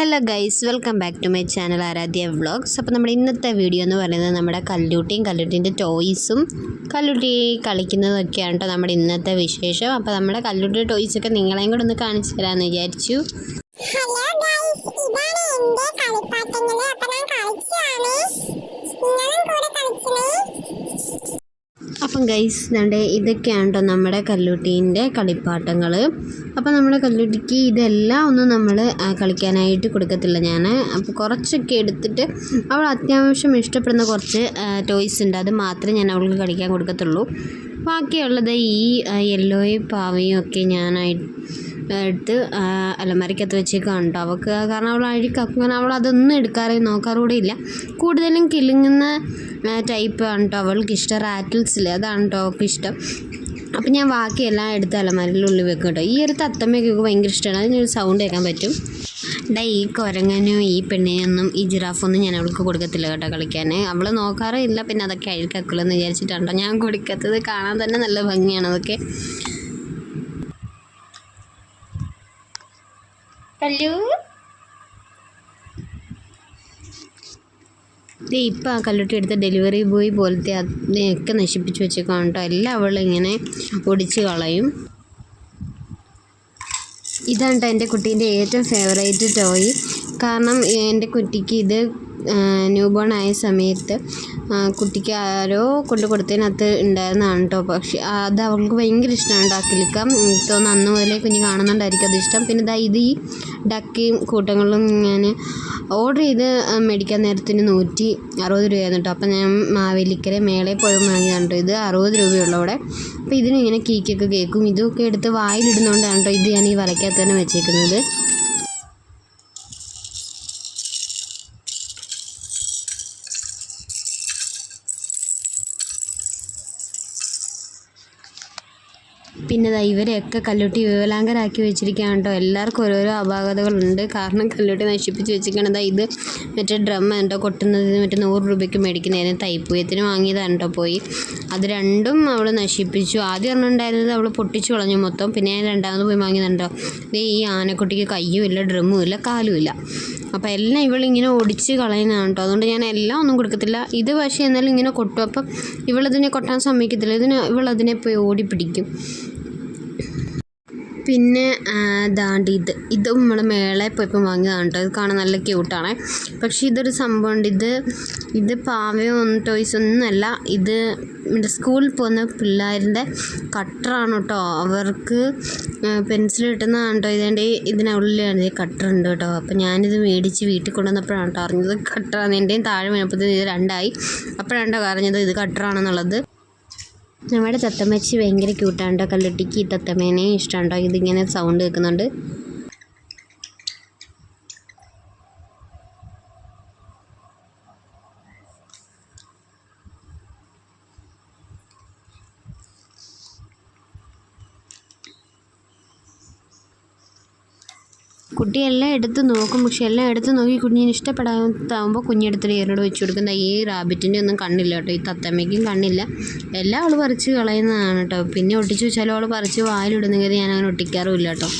Hello guys welcome back to my channel Aaradhya vlogs. അപ്പോൾ നമ്മുടെ ഇന്നത്തെ വീഡിയോ എന്ന് പറയുന്നത് നമ്മുടെ കല്ലൂട്ടിയും കല്ലൂട്ടിന്റെ ടോയ്സും കല്ലൂട്ടി കളിക്കുന്നതൊക്കെയാണ് കേട്ടോ നമ്മുടെ ഇന്നത്തെ വിശേഷം. അപ്പോൾ നമ്മുടെ കല്ലൂട്ടി ടോയ്സൊക്കെ നിങ്ങളെയും കൂടെ ഒന്ന് കാണിച്ചു തരാമെന്ന് വിചാരിച്ചു. ഹലോ ഗൈസ് ഇതാണ് എന്റെ അപ്പോൾ ഞാൻ കളിച്ചാണ് നിങ്ങളും കൂടെ കളിക്കണേ അപ്പം ഗൈസ് നമ്മുടെ ഇതൊക്കെയാണ് കേട്ടോ നമ്മുടെ കല്ലൂട്ടീന്റെ കളിപ്പാട്ടങ്ങൾ അപ്പോൾ നമ്മുടെ കല്ലുടിക്ക് ഇതെല്ലാം ഒന്നും നമ്മൾ കളിക്കാനായിട്ട് കൊടുക്കത്തില്ല ഞാൻ അപ്പോൾ കുറച്ചൊക്കെ എടുത്തിട്ട് അവൾ അത്യാവശ്യം ഇഷ്ടപ്പെടുന്ന കുറച്ച് ടോയ്സ് ഉണ്ട്. അത് മാത്രമേ ഞാൻ അവൾക്ക് കളിക്കാൻ കൊടുക്കത്തുള്ളൂ. ബാക്കിയുള്ളത് ഈ യെല്ലോയും പാവയും ഒക്കെ ഞാനായി എടുത്ത് അലമാരിക്കകത്ത് വെച്ചേക്കാണ് കേട്ടോ അവൾക്ക് കാരണം അവൾ അഴുക്കാക്കും കാരണം അവൾ അതൊന്നും എടുക്കാറേ നോക്കാറുകൂടെ ഇല്ല. കൂടുതലും കിലുങ്ങുന്ന ടൈപ്പ് ആണ് കേട്ടോ അവൾക്ക് ഇഷ്ടം. റാറ്റിൽസില്ലേ അതാണ് കേട്ടോ അവൾക്ക് ഇഷ്ടം. അപ്പം ഞാൻ ബാക്കിയെല്ലാം എടുത്ത് അലമാരയിൽ ഉള്ളിൽ വെക്കും കേട്ടോ. ഈ ഒരു തത്തമ്മയൊക്കെ ഭയങ്കര ഇഷ്ടമാണ് അതിനൊരു സൗണ്ട് കേൾക്കാൻ പറ്റും. ഡാ ഈ കുരങ്ങനും ഈ പെണ്ണിനൊന്നും ഈ ജിറാഫൊന്നും ഞാൻ അവൾക്ക് കൊടുക്കത്തില്ല കേട്ടോ കളിക്കാൻ അവൾ നോക്കാറില്ല പിന്നെ അതൊക്കെ അഴുക്കാക്കുള്ളൂ എന്ന് വിചാരിച്ചിട്ടാണോ ഞാൻ കൊടുക്കാത്തത്. കാണാൻ തന്നെ നല്ല ഭംഗിയാണ് അതൊക്കെ. കല്ലു? ദേ ഇപ്പം ആ കല്ലുട്ടി എടുത്ത ഡെലിവറി ബോയ് പോലത്തെ അതിനെയൊക്കെ നശിപ്പിച്ച് വെച്ചേക്കാണ് കേട്ടോ. എല്ലാം അവളിങ്ങനെ ഒടിച്ച് കളയും. ഇതാണ് കേട്ടോ എന്റെ കുട്ടീന്റെ ഏറ്റവും ഫേവറേറ്റ് ടോയ് കാരണം എന്റെ കുട്ടിക്ക് ഇത് ന്യൂ ബോൺ ആയ സമയത്ത് കുട്ടിക്ക് ആരോ കൊണ്ട് കൊടുത്തതിനകത്ത് ഉണ്ടായിരുന്നതാണ് കേട്ടോ പക്ഷേ അത് അവൾക്ക് ഭയങ്കര ഇഷ്ടമാണ് കേട്ടോ ആ കിലുക്കം എനിക്ക് തോന്നുന്നു അന്ന് മുതലേ കുഞ്ഞ് കാണുന്നുണ്ടായിരിക്കും അത് ഇഷ്ടം. പിന്നെ ഇതാ ഇത് ഈ ഡക്കയും കൂട്ടങ്ങളും ഞാൻ ഓർഡർ ചെയ്ത് മേടിക്കാൻ നേരത്തിന് നൂറ്റി അറുപത് രൂപയായിരുന്നു കേട്ടോ അപ്പം ഞാൻ മാവേലിക്കര മേളയിൽ പോയി വാങ്ങിയതാണ് കേട്ടോ ഇത്. അറുപത് രൂപയുള്ളൂ അവിടെ. അപ്പോൾ ഇതിനിങ്ങനെ കേക്കൊക്കെ കേൾക്കും. ഇതൊക്കെ എടുത്ത് വായിലിടുന്നതുകൊണ്ടാണ് കേട്ടോ ഇത് ഞാൻ ഈ വലയ്ക്കകത്ത് തന്നെ വെച്ചേക്കുന്നത്. പിന്നെ ഇവരെയൊക്കെ കല്ലുട്ടി വിവലാങ്കരാക്കി വെച്ചിരിക്കുകയാണ് കേട്ടോ എല്ലാവർക്കും ഓരോരോ അപാകതകളുണ്ട്. കാരണം കല്ലുട്ടി നശിപ്പിച്ച് വെച്ചിരിക്കണത് ഇത് മറ്റേ ഡ്രം കേട്ടോ കൊട്ടുന്നതിന് മറ്റേ നൂറ് രൂപയ്ക്ക് മേടിക്കുന്നതിന് തൈപ്പൂയത്തിന് വാങ്ങിയതാണ് കേട്ടോ പോയി. അത് രണ്ടും അവൾ നശിപ്പിച്ചു. ആദ്യം ഒരെണ്ണം ഉണ്ടായിരുന്നത് അവൾ പൊട്ടിച്ചു കളഞ്ഞു മൊത്തം. പിന്നെ ഞാൻ രണ്ടാമത് പോയി വാങ്ങിയതുണ്ടോ ഈ ആനക്കുട്ടിക്ക് കയ്യും ഇല്ല ഡ്രമ്മും ഇല്ല കാലും ഇല്ല. അപ്പോൾ എല്ലാം ഇവളിങ്ങനെ ഒടിച്ച് കളയുന്നതാണ് കേട്ടോ അതുകൊണ്ട് ഞാൻ എല്ലാം ഒന്നും കൊടുക്കത്തില്ല. ഇത് പക്ഷേ എന്നാലും ഇങ്ങനെ കൊട്ടും. അപ്പം ഇവളതിനെ കൊട്ടാൻ സമ്മതിക്കത്തില്ല. ഇതിന് ഇവളതിനെ പോയി ഓടി പിടിക്കും പിന്നെ ദാണ്ടി ഇത്. ഇതും നമ്മൾ മേളെ പോയപ്പോൾ വാങ്ങിയതാണ് കേട്ടോ. ഇത് കാണാൻ നല്ല ക്യൂട്ടാണ്. പക്ഷേ ഇതൊരു സംഭവം സംഭവമുണ്ട്. ഇത് ഇത് പാവയൊന്നും ടോയ്സ് ഒന്നുമല്ല. ഇത് സ്കൂളിൽ പോകുന്ന പിള്ളേരുടെ കട്ടറാണ് കേട്ടോ. അവർക്ക് പെൻസിൽ കിട്ടുന്നതാണ് കേട്ടോ. ഇതിന്റെ ഇതിനുള്ളിലാണ് ഈ കട്ടർ ഉണ്ട് കേട്ടോ. അപ്പോൾ ഞാനിത് മേടിച്ച് വീട്ടിൽ കൊണ്ടുവന്നപ്പോഴാണ് കേട്ടോ അറിഞ്ഞത്. കട്ടറാണ്. എന്റെയും താഴെ വീണപ്പോഴത്തേക്കും ഇത് രണ്ടായി. അപ്പോഴാണ് കേട്ടോ അറിഞ്ഞത് ഇത് കട്ടറാണെന്നുള്ളത്. നമ്മുടെ തത്തമ്മച്ചി ഭയങ്കര ക്യൂട്ടാണ് കേട്ടോ കല്ലുട്ടിക്ക് ഈ തത്തമ്മേനെ ഇഷ്ടമാണ് കേട്ടോ ഇതിങ്ങനെ സൗണ്ട് കേൾക്കുന്നുണ്ട്. കുട്ടി എല്ലാം എടുത്ത് നോക്കും. പക്ഷെ എല്ലാം എടുത്ത് നോക്കി കുഞ്ഞിന് ഇഷ്ടപ്പെടാത്താകുമ്പോൾ കുഞ്ഞെടുത്തിട്ട് ഇവരോട് വെച്ച് കൊടുക്കുന്ന ഈ റാബിറ്റിന്റെ ഒന്നും കണ്ണില്ല കേട്ടോ. ഈ തത്തമ്മയ്ക്കും കണ്ണില്ല. എല്ലാം അവൾ പറിച്ച് കളയുന്നതാണ് കേട്ടോ. പിന്നെ ഒട്ടിച്ച് വെച്ചാലും അവൾ പറിച്ച് വായിലിടുന്നെങ്കിൽ ഞാൻ അങ്ങനെ ഒട്ടിക്കാറുമില്ല കേട്ടോ.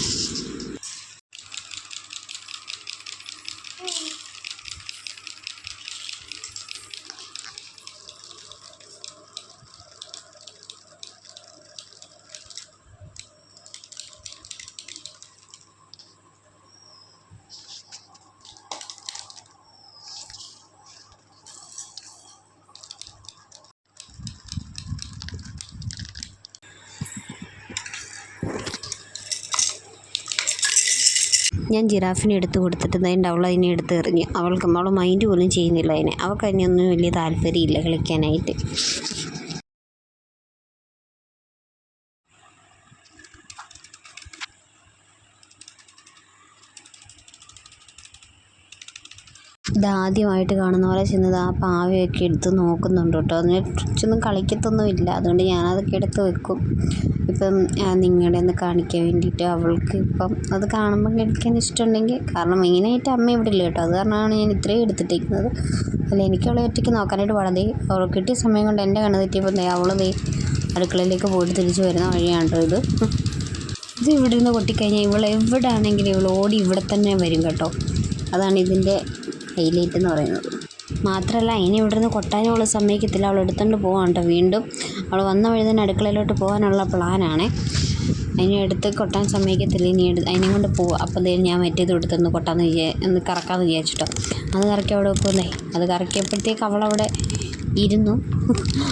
ഞാൻ ജിറാഫിനെ എടുത്ത് കൊടുത്തിട്ട് അതിന്റെ അവൾ അതിനെ എടുത്ത് എറിഞ്ഞു അവൾക്ക് അവൾ മൈൻഡ് പോലും ചെയ്യുന്നില്ല അതിനെ. അവൾക്ക് അതിനൊന്നും വലിയ താല്പര്യമില്ല കളിക്കാനായിട്ട്. ഇതാദ്യമായിട്ട് കാണുന്ന പോലെ ചെന്നത് ആ പാവയൊക്കെ എടുത്ത് നോക്കുന്നുണ്ട് കേട്ടോ. അതിനെ കുറിച്ചൊന്നും കളിക്കത്തൊന്നുമില്ല. അതുകൊണ്ട് ഞാനതൊക്കെ എടുത്ത് വെക്കും. ഇപ്പം നിങ്ങളുടെ ഒന്ന് കാണിക്കാൻ വേണ്ടിയിട്ട് അവൾക്ക് ഇപ്പം അത് കാണുമ്പോൾ കളിക്കാൻ ഇഷ്ടമുണ്ടെങ്കിൽ കാരണം മെയിനായിട്ട് അമ്മ ഇവിടെ ഇല്ല കേട്ടോ. അത് കാരണമാണ് ഞാൻ ഇത്രയും എടുത്തിട്ടിരിക്കുന്നത്. അല്ല എനിക്ക് അവളെ ഒറ്റയ്ക്ക് നോക്കാനായിട്ട് പാടതേ അവൾ കിട്ടിയ സമയം കൊണ്ട് എന്റെ കണ്ണ് തെറ്റിയപ്പോൾ ദേ അവൾ ദേ അടുക്കളയിലേക്ക് പോയിട്ട് തിരിച്ചു വരുന്ന വഴിയാണ് ഇത്. ഇത് ഇവിടെ നിന്ന് കൊട്ടിക്കഴിഞ്ഞാൽ ഇവൾ എവിടെ ആണെങ്കിലും ഇവൾ ഓടി ഇവിടെ തന്നെ വരും കേട്ടോ. അതാണ് ഇതിന്റെ ഹൈലൈറ്റ് എന്ന് പറയുന്നത്. മാത്രമല്ല ഇനി ഇവിടുന്ന് കൊട്ടാനും അവൾ സമ്മതിക്കത്തില്ല. അവൾ എടുത്തുകൊണ്ട് പോകാൻ കേട്ടോ വീണ്ടും. അവൾ വന്ന വഴി തന്നെ അടുക്കളയിലോട്ട് പോകാനുള്ള പ്ലാനാണ്. അതിനെ എടുത്ത് കൊട്ടാൻ സമ്മതിക്കത്തില്ല. ഇനി എടുത്ത് അതിനെ കൊണ്ട് പോവുക അപ്പോൾ ദേ ഞാൻ മറ്റേത് എടുത്തൊന്ന് കൊട്ടാന്ന് വിചാ ഒന്ന് കറക്കാമെന്ന് വിചാരിച്ചിട്ടോ. അത് കറക്കി അവിടെ വെക്കുന്നേ അത് കറക്കിയപ്പോഴത്തേക്ക് അവളവിടെ ഇരുന്നു.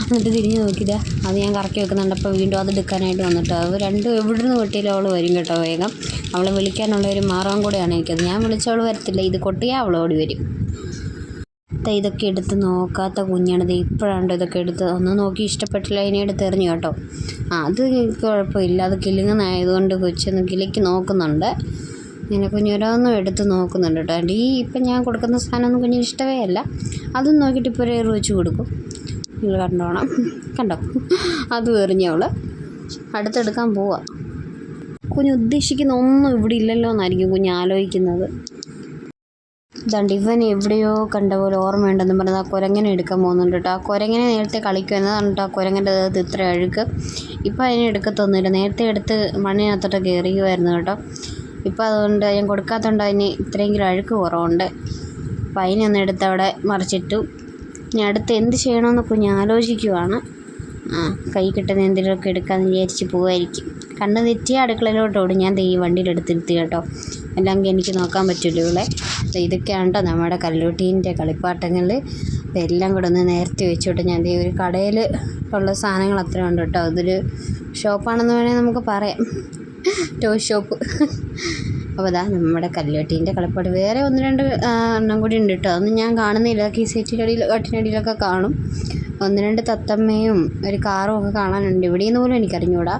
എന്നിട്ട് തിരിഞ്ഞു നോക്കിയിട്ട് അത് ഞാൻ കറക്കി വെക്കുന്നുണ്ട്. അപ്പോൾ വീണ്ടും അത് എടുക്കാനായിട്ട് വന്നിട്ട് അത് രണ്ടും എവിടെ നിന്ന് കൊട്ടിയാലും അവൾ വരും കേട്ടോ വേഗം. അവളെ വിളിക്കാനുള്ള ഒരു മാർഗം കൂടെയാണ് എനിക്കത്. ഞാൻ വിളിച്ചവൾ വരത്തില്ല. ഇത് കൊട്ടിയാൽ അവൾ വരും. ഇതൊക്കെ എടുത്ത് നോക്കാത്ത കുഞ്ഞാണിത് ഇപ്പോഴാണ് ഇതൊക്കെ എടുത്ത് ഒന്ന് നോക്കി ഇഷ്ടപ്പെട്ടില്ല. അതിനെ എടുത്ത് എറിഞ്ഞു കേട്ടോ. ആ അത് കുഴപ്പമില്ല. അത് കിലുങ്ങുന്നതായതുകൊണ്ട് കൊച്ചൊന്ന് കിളിക്ക് നോക്കുന്നുണ്ട്. ഇങ്ങനെ കുഞ്ഞോരോന്നും എടുത്ത് നോക്കുന്നുണ്ട് കേട്ടോ. ആന്റി ഈ ഇപ്പം ഞാൻ കൊടുക്കുന്ന സാധനമൊന്നും കുഞ്ഞിന് ഇഷ്ടമേ അല്ല. അതും നോക്കിയിട്ട് ഇപ്പോൾ ഒരു വെച്ച് കൊടുക്കും. നിങ്ങൾ കണ്ടോണം. കണ്ടോ? അതും എറിഞ്ഞവൾ അടുത്തെടുക്കാൻ പോവാ. കുഞ്ഞ് ഉദ്ദേശിക്കുന്ന ഒന്നും ഇവിടെ ഇല്ലല്ലോ എന്നായിരിക്കും കുഞ്ഞ് ആലോചിക്കുന്നത്. ഇതാണ്ട് ഇവൻ എവിടെയോ കണ്ട പോലെ ഓർമ്മയുണ്ടെന്ന് പറഞ്ഞത് ആ കുരങ്ങനെ എടുക്കാൻ പോകുന്നുണ്ട് കേട്ടോ. ആ കുരങ്ങനെ നേരത്തെ കളിക്കുമെന്നതാണ് കേട്ടോ ആ കുരങ്ങന്റെ അത് ഇത്ര അഴുക്ക്. ഇപ്പം അതിനെ എടുക്കത്തൊന്നുമില്ല. നേരത്തെ എടുത്ത് മണ്ണിനകത്തോട്ട് കയറിയുമായിരുന്നു കേട്ടോ. ഇപ്പം അതുകൊണ്ട് ഞാൻ കൊടുക്കാത്തതുകൊണ്ട് അതിന് ഇത്രയെങ്കിലും അഴുക്ക് കുറവുണ്ട്. അപ്പം അതിനൊന്ന് എടുത്ത് അവിടെ മറിച്ചിട്ടു. ഇനി അടുത്ത് എന്ത് ചെയ്യണമെന്നൊക്കെ ഞാൻ ആലോചിക്കുവാണ്. ആ കൈ കിട്ടുന്ന എന്തെങ്കിലുമൊക്കെ എടുക്കാമെന്ന് വിചാരിച്ച് പോവായിരിക്കും. കണ്ണ് തെറ്റിയ അടുക്കളയിലോട്ട് ഓടും. ഞാൻ ഈ വണ്ടിയിലെടുത്തിരുത്തി കേട്ടോ. അല്ലെങ്കിൽ എനിക്ക് നോക്കാൻ പറ്റില്ല ഇവിടെ ഇതൊക്കെയാണ് കേട്ടോ നമ്മുടെ കല്ലൂട്ടീന്റെ കളിപ്പാട്ടങ്ങൾ എല്ലാം കൂടെ ഒന്ന് നേരത്തെ വെച്ചോട്ട്. ഞാൻ ഈ ഒരു കടയിൽ ഉള്ള സാധനങ്ങൾ അത്രയും ഉണ്ട് കേട്ടോ. അതൊരു ഷോപ്പാണെന്ന് വേണമെങ്കിൽ നമുക്ക് പറയാം. Toy shop. അപ്പോൾ അതാ നമ്മുടെ കല്ലുവട്ടീന്റെ കളപ്പാട് വേറെ ഒന്ന് രണ്ട് എണ്ണം കൂടി ഉണ്ട് കേട്ടോ അതൊന്നും ഞാൻ കാണുന്നില്ല. ഈ അടിയിൽ കട്ടിനടിയിലൊക്കെ കാണും. ഒന്ന് രണ്ട് തത്തമ്മയും ഒരു കാറും ഒക്കെ കാണാനുണ്ട്. ഇവിടെ നിന്ന് പോലും എനിക്കറിഞ്ഞൂടാ.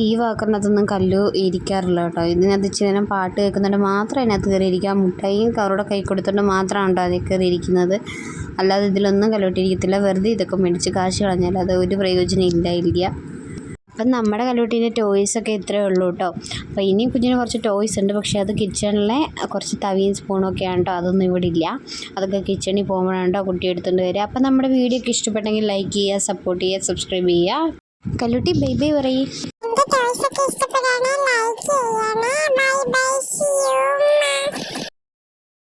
ഈ വാക്കറിനകത്തൊന്നും കല്ലു ഇരിക്കാറില്ല കേട്ടോ ഇതിനകത്ത് ഇച്ചിരി പാട്ട് കേൾക്കുന്നുണ്ട്. മാത്രം അതിനകത്ത് കയറി ഇരിക്കുക മുട്ടായും കവറോടെ കൈ കൊടുത്തുകൊണ്ട് മാത്രമാണ് കേട്ടോ അതിൽ കയറി ഇരിക്കുന്നത് അല്ലാതെ ഇതിലൊന്നും കല്ലോട്ടിരിക്കത്തില്ല. വെറുതെ ഇതൊക്കെ മേടിച്ച് കാശ് കളഞ്ഞാൽ അത് ഒരു പ്രയോജനം ഇല്ല ഇല്ല. അപ്പം നമ്മുടെ ടോയ്സ് ഒക്കെ ഇത്രയേ ഉള്ളൂ കേട്ടോ. അപ്പോൾ ഇനി കുഞ്ഞിന് കുറച്ച് ടോയ്സ് ഉണ്ട്. പക്ഷേ അത് കിച്ചണിലെ കുറച്ച് തവിയും സ്പൂണും ഒക്കെ ആണ് കേട്ടോ. അതൊന്നും ഇവിടെ ഇല്ല. അതൊക്കെ കിച്ചണിൽ പോകുമ്പോഴാണ് കേട്ടോ എടുത്തുകൊണ്ട് വരിക. അപ്പം നമ്മുടെ വീഡിയോ ഒക്കെ ഇഷ്ടപ്പെട്ടെങ്കിൽ ലൈക്ക് ചെയ്യുക സപ്പോർട്ട് ചെയ്യുക സബ്സ്ക്രൈബ് ചെയ്യുക. കല്ലൂട്ടി ബൈ ബൈ പറയും. ലൈക്ക് ചെയ്യണേ. Bye bye